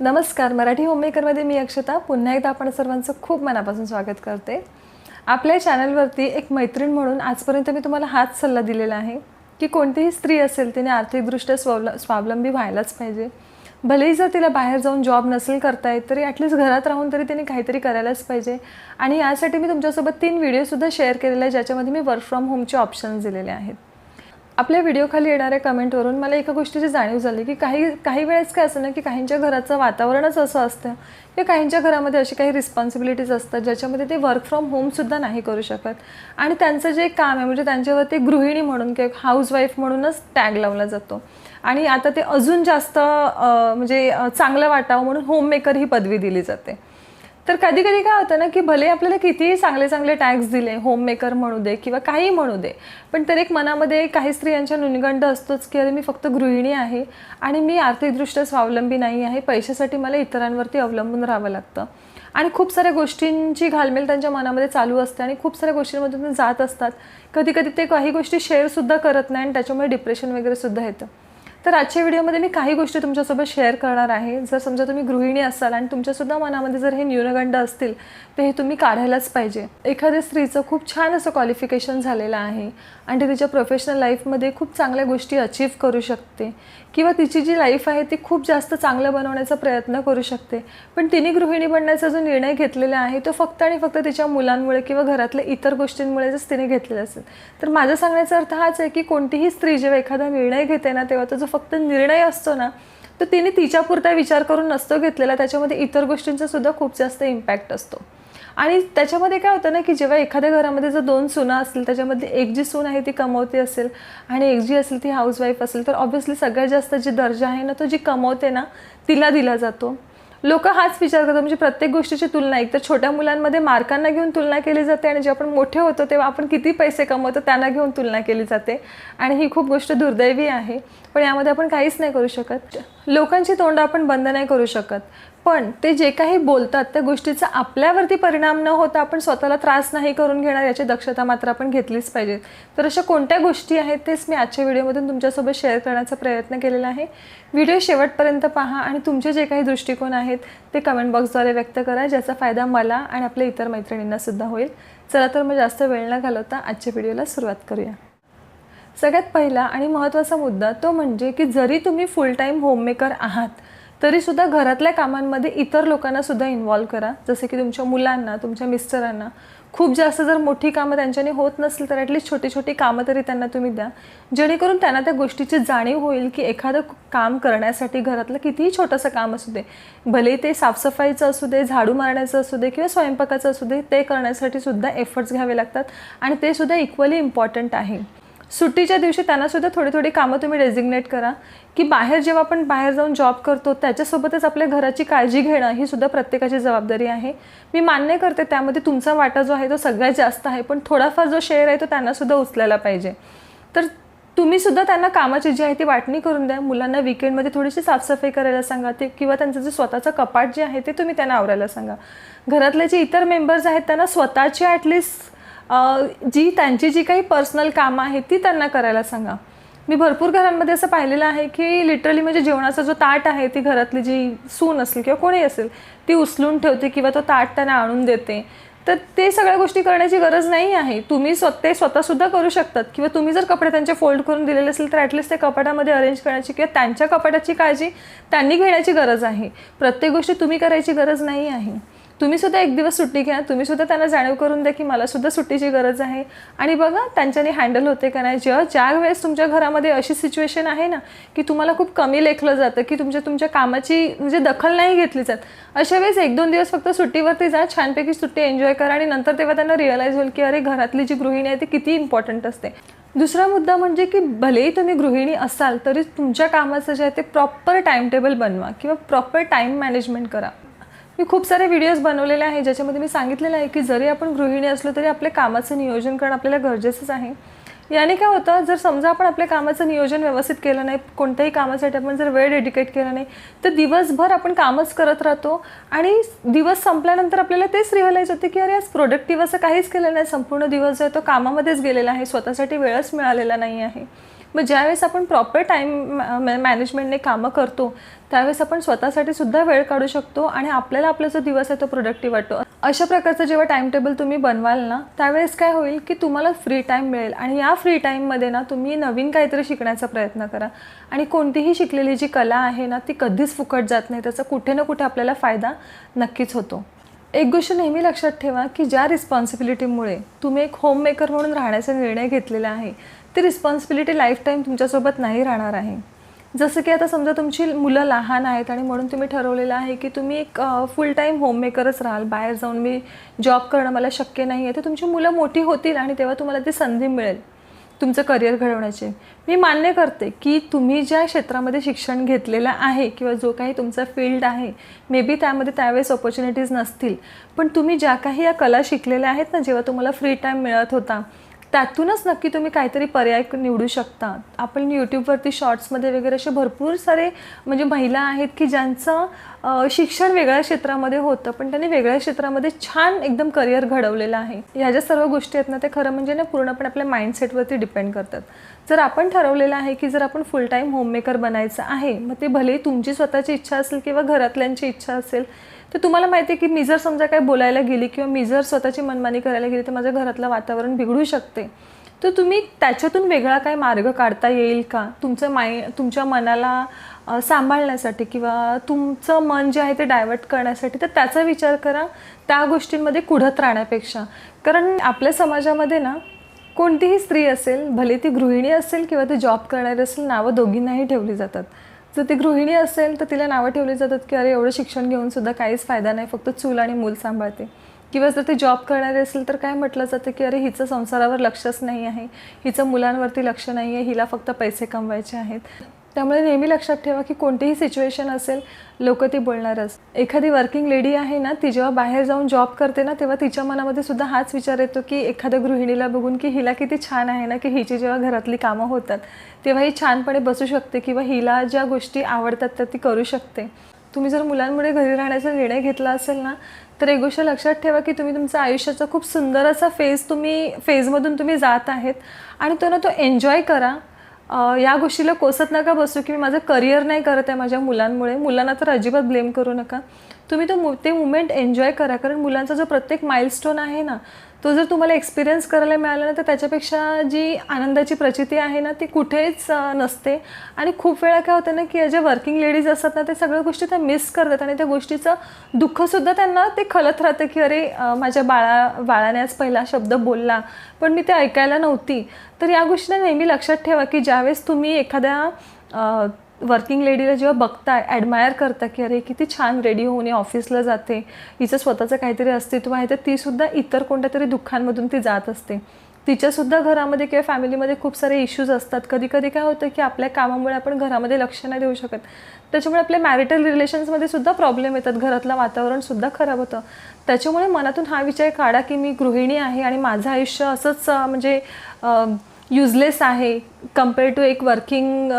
नमस्कार मराठी होममेकरमध्ये मी अक्षता. पुन्हा एकदा आपण सर्वांचं खूप मनापासून स्वागत करते. आपल्या चॅनलवरती एक मैत्रीण म्हणून आजपर्यंत मी तुम्हाला हाच सल्ला दिलेला आहे की कोणतीही स्त्री असेल तिने आर्थिकदृष्ट्या स्वावल स्वावलंबी व्हायलाच पाहिजे. भलेही जर तिला बाहेर जाऊन जॉब नसेल करता येत तरी ॲटलिस्ट घरात राहून तरी तिने काहीतरी करायलाच पाहिजे. आणि यासाठी मी तुमच्यासोबत तीन व्हिडिओसुद्धा शेअर केलेले आहे ज्याच्यामध्ये मी वर्क फ्रॉम होमचे ऑप्शन्स दिलेले आहेत. आपल्या व्हिडिओखाली येणाऱ्या कमेंटवरून मला एका गोष्टीची जाणीव झाली की काही काही वेळेस काय असतं ना की काहींच्या घराचं वातावरणच असं असतं की काहींच्या घरामध्ये अशी काही रिस्पॉन्सिबिलिटीज असतात ज्याच्यामध्ये ते वर्क फ्रॉम होमसुद्धा नाही करू शकत. आणि त्यांचं जे काम आहे म्हणजे त्यांच्यावरती गृहिणी म्हणून किंवा हाऊसवाईफ म्हणूनच टॅग लावला जातो. आणि आता ते अजून जास्त म्हणजे चांगलं वाटावं म्हणून होममेकर ही पदवी दिली जाते. तर कधी कधी काय होतं ना की भले आपल्याला कितीही चांगले चांगले टॅक्स दिले होममेकर म्हणू दे किंवा काही म्हणू दे पण तर एक मनामध्ये काही स्त्रियांच्या नुनगंड असतोच की अरे मी फक्त गृहिणी आहे आणि मी आर्थिकदृष्ट्या स्वावलंबी नाही आहे पैशासाठी मला इतरांवरती अवलंबून राहावं लागतं. आणि खूप साऱ्या गोष्टींची घालमेल त्यांच्या मनामध्ये चालू असते आणि खूप साऱ्या गोष्टींमधून जात असतात. कधी कधी ते काही गोष्टी शेअरसुद्धा करत नाही आणि त्याच्यामुळे डिप्रेशन वगैरे सुद्धा येतं. तर आजच्या व्हिडिओमध्ये मी काही गोष्टी तुमच्यासोबत शेअर करणार आहे. जर समजा तुम्ही गृहिणी असाल आणि तुमच्यासुद्धा मनामध्ये जर हे न्यूनगंड असतील तर हे तुम्ही काढायलाच पाहिजे. एखाद्या स्त्रीचं खूप छान असं क्वालिफिकेशन झालेलं आहे आणि ती तिच्या प्रोफेशनल लाईफमध्ये खूप चांगल्या गोष्टी अचीव करू शकते. किंवा तिची जी लाईफ आहे ती खूप जास्त चांगलं बनवण्याचा प्रयत्न करू शकते. पण तिने गृहिणी बनण्याचा जो निर्णय घेतलेला आहे तो फक्त आणि फक्त तिच्या मुलांमुळे किंवा घरातल्या इतर गोष्टींमुळेच तिने घेतलेला असेल. तर माझा सांगण्याचा अर्थ हाच आहे की कोणतीही स्त्री जेव्हा एखादा निर्णय घेते ना तेव्हा तो जो फक्त निर्णय असतो ना तर तिने तिच्यापुरता विचार करून नसतो घेतलेला त्याच्यामध्ये इतर गोष्टींचा सुद्धा खूप जास्त इम्पॅक्ट असतो. आणि त्याच्यामध्ये काय होतं ना की जेव्हा एखाद्या घरामध्ये जर दोन सुना असतील त्याच्यामध्ये एक जी सून आहे ती कमवते असेल आणि एक जी असेल ती हाऊसवाईफ असेल तर ऑब्व्हियसली सगळ्यात जास्त जी दर्जा आहे ना तो जी कमवते ना तिला दिला जातो. लोक हाच विचार करतात म्हणजे प्रत्येक गोष्टीची तुलना एक तर छोट्या मुलांमध्ये मार्कांना घेऊन तुलना केली जाते आणि जेव्हा आपण मोठे होतो तेव्हा आपण किती पैसे कमवतो त्यांना घेऊन तुलना केली जाते. आणि ही खूप गोष्ट दुर्दैवी आहे. पण यामध्ये आपण काहीच नाही करू शकत. लोकांची तोंड आपण बंद नाही करू शकत. पण ते जे काही बोलतात त्या गोष्टीचा आपल्यावरती परिणाम न होता आपण स्वतःला त्रास नाही करून घेणार याची दक्षता मात्र आपण घेतलीच पाहिजे. तर अशा कोणत्या गोष्टी आहेत तेच मी आजच्या व्हिडिओमधून तुमच्यासोबत शेअर करण्याचा प्रयत्न केलेला आहे. व्हिडिओ शेवटपर्यंत पहा आणि तुमचे जे काही दृष्टिकोन आहेत ते कमेंट बॉक्सद्वारे व्यक्त करा ज्याचा फायदा मला आणि आपल्या इतर मैत्रिणींनासुद्धा होईल. चला तर मग जास्त वेळ न घालवता आजच्या व्हिडिओला सुरुवात करूया. सगळ्यात पहिला आणि महत्त्वाचा मुद्दा तो म्हणजे की जरी तुम्ही फुल टाईम होममेकर आहात तरीसुद्धा घरातल्या कामांमध्ये इतर लोकांना सुद्धा इन्वॉल्व करा. जसे की तुमच्या मुलांना तुमच्या मिस्टरांना. खूप जास्त जर मोठी कामं त्यांच्याने होत नसेल तर ॲटलीस्ट छोटी छोटी कामं तरी त्यांना तुम्ही द्या. जेणेकरून त्यांना त्या गोष्टीची जाणीव होईल की एखादं काम करण्यासाठी घरातलं कितीही छोटंसं काम असू दे भले ते साफसफाईचं असू दे झाडू मारण्याचं असू दे किंवा स्वयंपाकाचं असू दे ते करण्यासाठी सुद्धा एफर्ट्स घ्यावे लागतात. आणि ते सुद्धा इक्वली इम्पॉर्टंट आहे. सुट्टीच्या दिवशी त्यांना सुद्धा थोडी थोडी कामं तुम्ही डेझिग्नेट करा. की बाहेर जेव्हा आपण बाहेर जाऊन जॉब करतो त्याच्यासोबतच आपल्या घराची काळजी घेणं ही सुद्धा प्रत्येकाची जबाबदारी आहे. मी मान्य करते त्यामध्ये तुमचा वाटा जो आहे तो सगळ्यात जास्त आहे पण थोडाफार जो शेअर आहे तो त्यांनासुद्धा उचलायला पाहिजे. तर तुम्ही सुद्धा त्यांना कामाची जी आहे ती वाटणी करून द्या. मुलांना विकेंडमध्ये थोडीशी साफसफाई करायला सांगा. ते किंवा त्यांचं जे स्वतःचं कपाट जे आहे ते तुम्ही त्यांना आवरायला सांगा. घरातले जे इतर मेंबर्स आहेत त्यांना स्वतःची ॲटलिस्ट जी त्यांची जी काही पर्सनल कामं आहेत ती त्यांना करायला सांगा. मी भरपूर घरांमध्ये असं पाहिलेलं आहे की लिटरली म्हणजे जेवणाचा जो ताट आहे ती घरातली जी सून असेल किंवा कोणी असेल ती उचलून ठेवते किंवा तो ताट त्यांना आणून देते. तर ते सगळ्या गोष्टी करण्याची गरज नाही आहे. तुम्ही स्वतः ते स्वतःसुद्धा करू शकतात. किंवा तुम्ही जर कपडे त्यांचे फोल्ड करून दिलेले असेल तर ॲटलिस्ट ते कपाटामध्ये अरेंज करण्याची किंवा त्यांच्या कपाटाची काळजी त्यांनी घेण्याची गरज आहे. प्रत्येक गोष्टी तुम्ही करायची गरज नाही आहे. तुम्ही सुद्धा एक दिवस सुट्टी घ्या. तुम्ही सुद्धा त्यांना जाणीव करून द्या की मला सुद्धा सुट्टीची गरज आहे. आणि बघा त्यांच्याने हँडल होते का नाही? जेव्हा ज्या वेळेस तुमच्या घरामध्ये अशी सिच्युएशन आहे ना की तुम्हाला खूप कमी लेखलं जातं की तुमच्या तुमच्या कामाची म्हणजे दखल नाही घेतली जात अशा वेळेस एक दोन दिवस फक्त सुट्टीवरती जा छानपैकी सुट्टी एन्जॉय करा आणि नंतर तेव्हा त्यांना रिअलाईज होईल की अरे घरातली जी गृहिणी आहे ती किती इम्पॉर्टंट असते. दुसरा मुद्दा म्हणजे की भलेही तुम्ही गृहिणी असाल तरी तुमच्या कामाचं जे आहे ते प्रॉपर टाईम टेबल बनवा किंवा प्रॉपर टाईम मॅनेजमेंट करा. मी खूप सारे व्हिडिओज बनवलेले आहे ज्याच्यामध्ये मी सांगितलेलं आहे की जरी आपण गृहिणी असलो तरी आपल्या कामाचं नियोजन करणं आपल्याला गरजेचंच आहे. याने काय होतं जर समजा आपण आपल्या कामाचं नियोजन व्यवस्थित केलं नाही कोणत्याही कामासाठी आपण जर वेळ डेडिकेट केला नाही तर दिवसभर आपण कामच करत राहतो आणि दिवस संपल्यानंतर आपल्याला तेच रिअलाईज होते की अरे आज प्रोडक्टिव्ह असं काहीच केलं नाही संपूर्ण दिवस जो आहे तो कामामध्येच गेलेला आहे स्वतःसाठी वेळच मिळालेला नाही आहे. मग ज्यावेळेस आपण प्रॉपर टाईम मॅनेजमेंटने कामं करतो त्यावेळेस आपण स्वतःसाठी सुद्धा वेळ काढू शकतो आणि आपल्याला आपला जो दिवस आहे तो प्रोडक्टिव्ह वाटतो. अशा प्रकारचं जेव्हा टाईम टेबल तुम्ही बनवाल ना त्यावेळेस काय होईल की तुम्हाला फ्री टाईम मिळेल आणि या फ्री टाईममध्ये ना तुम्ही नवीन काहीतरी शिकण्याचा प्रयत्न करा. आणि कोणतीही शिकलेली जी कला आहे ना ती कधीच फुकट जात नाही त्याचा कुठे ना कुठे आपल्याला फायदा नक्कीच होतो. एक गोष्ट नेहमी लक्षात ठेवा की ज्या रिस्पॉन्सिबिलिटीमुळे तुम्ही एक होममेकर म्हणून राहण्याचा निर्णय घेतलेला आहे ती रिस्पॉन्सिबिलिटी लाईफटाईम तुमच्यासोबत नाही राहणार आहे. जसं की आता समजा तुमची मुलं लहान आहेत आणि म्हणून तुम्ही ठरवलेलं आहे की तुम्ही एक फुल टाईम होममेकरच राहाल. बाहेर जाऊन मी जॉब करणं मला शक्य नाही आहे तर तुमची मुलं मोठी होतील आणि तेव्हा तुम्हाला ती संधी मिळेल तुमचं करिअर घडवण्याचे. मी मान्य करते की तुम्ही ज्या क्षेत्रामध्ये शिक्षण घेतलेलं आहे किंवा जो काही तुमचा फील्ड आहे मे बी त्यामध्ये त्यावेळेस ऑपॉर्च्युनिटीज नसतील. पण तुम्ही ज्या काही या कला शिकलेल्या आहेत ना जेव्हा तुम्हाला फ्री टाईम मिळत होता त्यातूनच नक्की तुम्ही काहीतरी पर्याय निवडू शकता. आपण यूट्यूबवरती शॉर्ट्समध्ये वगैरे असे भरपूर सारे म्हणजे महिला आहेत की ज्यांचं शिक्षण वेगळ्या क्षेत्रामध्ये होतं पण त्यांनी वेगळ्या क्षेत्रामध्ये छान एकदम करिअर घडवलेलं आहे. ह्या ज्या सर्व गोष्टी आहेत ना ते खरं म्हणजे ना पूर्णपणे आपल्या माइंडसेटवरती डिपेंड करतात. जर आपण ठरवलेलं आहे की जर आपण फुल टाईम होममेकर बनायचं आहे मग ते भले तुमची स्वतःची इच्छा असेल किंवा घरातल्यांची इच्छा असेल तर तुम्हाला माहिती आहे की मी जर समजा काय बोलायला गेली किंवा मी जर स्वतःची मनमानी करायला गेली तर माझ्या घरातलं वातावरण बिघडू शकते. तर तुम्ही त्याच्यातून वेगळा काय मार्ग काढता येईल का? तुमचं माय तुमच्या मनाला सांभाळण्यासाठी किंवा तुमचं मन जे आहे ते डायवर्ट करण्यासाठी तर त्याचा विचार करा त्या गोष्टींमध्ये कुढत राहण्यापेक्षा. कारण आपल्या समाजामध्ये ना कोणतीही स्त्री असेल भले ती गृहिणी असेल किंवा ती जॉब करणारी असेल नावं दोघींनाही ठेवली जातात. जर ती गृहिणी असेल तर तिला नावं ठेवली जातात की अरे एवढं शिक्षण घेऊन सुद्धा काहीच फायदा नाही फक्त चूल आणि मूल सांभाळते. किंवा जर ती जॉब करणारे असेल तर काय म्हटलं जातं की अरे हिचं संसारावर लक्षच नाही आहे हिचं मुलांवरती लक्ष नाही आहे हिला फक्त पैसे कमवायचे आहेत. त्यामुळे नेहमी लक्षात ठेवा की कोणतीही सिच्युएशन असेल लोक ती बोलणारच. एखादी वर्किंग लेडी आहे ना ती जेव्हा बाहेर जाऊन जॉब करते ना तेव्हा तिच्या मनामध्ये सुद्धा हाच विचार येतो की एखाद्या गृहिणीला बघून की हिला किती छान आहे ना की हिची जेव्हा घरातली कामं होतात तेव्हा ही छानपणे बसू शकते किंवा हिला ज्या गोष्टी आवडतात त्या ती करू शकते. तुम्ही जर मुलांमुळे घरी राहण्याचा निर्णय घेतला असेल ना तर एक गोष्ट लक्षात ठेवा की तुम्ही तुमचा आयुष्याचा खूप सुंदर असा फेज तुम्ही फेजमधून तुम्ही जात आहेत आणि तो ना तो एन्जॉय करा. या गोष्टीला कोसत नका बसू की मी माझं करिअर नाही करत आहे माझ्या मुलांमुळे. मुलांना तर अजिबात ब्लेम करू नका. तुम्ही तो मु ते मुमेंट एन्जॉय करा कारण मुलांचा जो प्रत्येक माइलस्टोन आहे ना तो जर तुम्हाला एक्सपिरियन्स करायला मिळाला ना तर त्याच्यापेक्षा जी आनंदाची प्रचिती आहे ना ती कुठेच नसते. आणि खूप वेळा काय होतं ना की ज्या वर्किंग लेडीज असतात ना ते सगळ्या गोष्टी त्या मिस करतात आणि त्या गोष्टीचं दुःखसुद्धा त्यांना ते खलत राहतं की अरे माझ्या बाळा बाळाने आज पहिला शब्द बोलला पण मी ते ऐकायला नव्हती. तर या गोष्टीला नेहमी लक्षात ठेवा की ज्यावेळेस तुम्ही एखाद्या वर्किंग लेडीला जेव्हा बघता ॲडमायर करता की अरे किती छान रेडी होऊन ही ऑफिसला जाते. हिचं स्वतःचं काहीतरी अस्तित्व आहे तर तीसुद्धा इतर कोणत्या तरी दुःखांमधून ती जात असते. तिच्यासुद्धा घरामध्ये किंवा फॅमिलीमध्ये खूप सारे इश्यूज असतात. कधी कधी काय होतं की आपल्या कामामुळे आपण घरामध्ये लक्ष नाही देऊ शकत. त्याच्यामुळे आपल्या मॅरिटल रिलेशन्समध्ये सुद्धा प्रॉब्लेम येतात. घरातलं वातावरणसुद्धा खराब होतं. त्याच्यामुळे मनातून हा विचार काढा की मी गृहिणी आहे आणि माझं आयुष्य असंच म्हणजे युजलेस आहे कंपेअर टू एक वर्किंग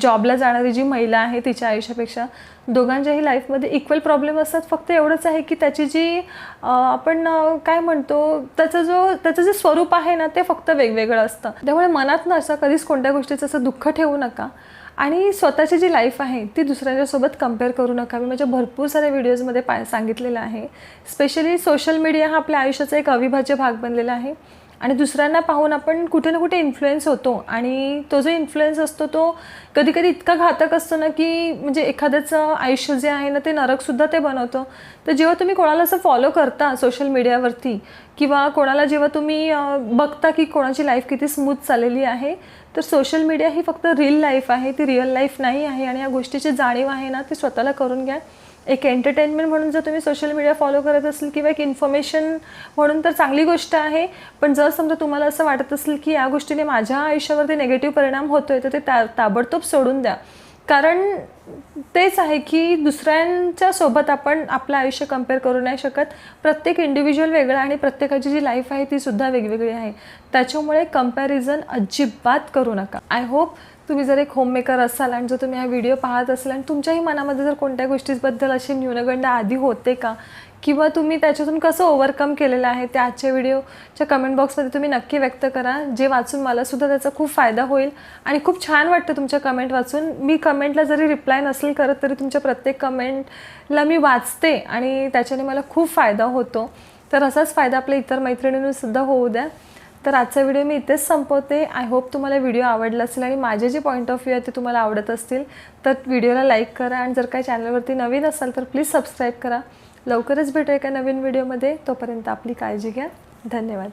जॉबला जाणारी जी महिला आहे तिच्या आयुष्यापेक्षा दोघांच्याही लाईफमध्ये इक्वल प्रॉब्लेम असतात. फक्त एवढंच आहे की त्याची जी आपण काय म्हणतो त्याचं जो त्याचं जे स्वरूप आहे ना ते फक्त वेगवेगळं असतं. त्यामुळे मनात ना असं कधीच कोणत्या गोष्टीचं असं दुःख ठेवू नका. आणि स्वतःची जी लाईफ आहे ती दुसऱ्यांच्यासोबत कंपेअर करू नका. मी माझ्या भरपूर साऱ्या व्हिडिओजमध्ये पाय सांगितलेलं आहे. स्पेशली सोशल मीडिया हा आपल्या आयुष्याचा एक अविभाज्य भाग बनलेला आहे. आणि दुसऱ्यांना पाहून आपण कुठे ना कुठे इन्फ्लुएन्स होतो. आणि तो जो इन्फ्लुएन्स असतो तो कधी कधी इतका घातक असतो ना की म्हणजे एखाद्याचं आयुष्य जे आहे ना ते नरकसुद्धा ते बनवतं. तर जेव्हा तुम्ही कोणाला असं फॉलो करता सोशल मीडियावरती किंवा कोणाला जेव्हा तुम्ही बघता की कोणाची लाईफ किती स्मूथ चाललेली आहे तर सोशल मीडिया ही फक्त रील लाईफ आहे ती रिअल लाईफ नाही आहे. आणि या गोष्टीची जाणीव आहे ना ती स्वतःला करून घ्या. एक एंटरटेनमेंट म्हणून जर तुम्ही सोशल मीडिया फॉलो करत असेल किंवा एक इन्फॉर्मेशन म्हणून तर चांगली गोष्ट आहे. पण जर समजा तुम्हाला असं वाटत असेल की या गोष्टीने माझ्या आयुष्यावरती निगेटिव्ह परिणाम होतोय तर ते ता ताबडतोब सोडून द्या. कारण तेच आहे की दुसऱ्यांच्या सोबत आपण आपलं आयुष्य कंपेअर करू नाही शकत. प्रत्येक इंडिव्हिज्युअल वेगळं आणि प्रत्येकाची जी लाईफ आहे ती सुद्धा वेगवेगळी आहे. त्याच्यामुळे कंपॅरिझन अजिबात करू नका. आय होप तुम्ही जर एक होममेकर असाल आणि जर तुम्ही हा व्हिडिओ पाहत असाल आणि तुमच्याही मनामध्ये जर कोणत्या गोष्टीबद्दल अशी न्यूनगंड आधी होते का? किंवा तुम्ही त्याच्यातून कसं ओव्हरकम केलेलं आहे? त्या आजच्या व्हिडिओच्या कमेंट बॉक्समध्ये तुम्ही नक्की व्यक्त करा. जे वाचून मलासुद्धा त्याचा खूप फायदा होईल. आणि खूप छान वाटतं तुमच्या कमेंट वाचून. मी कमेंटला जरी रिप्लाय नसेल करत तरी तुमच्या प्रत्येक कमेंटला मी वाचते आणि त्याच्याने मला खूप फायदा होतो. तर असाच फायदा आपल्या इतर मैत्रिणींनीसुद्धा होऊ द्या. तर आजचा व्हिडिओ मी इथेच संपवते. आय होप तुम्हाला व्हिडिओ आवडला असेल आणि माझे जे पॉईंट ऑफ व्ह्यू आहे ते तुम्हाला आवडत असतील तर व्हिडिओला लाईक करा आणि जर काही चॅनलवरती नवीन असाल तर प्लीज सबस्क्राईब करा. लवकरच भेटू एका नवीन व्हिडिओमध्ये तोपर्यंत आपली काळजी घ्या. धन्यवाद.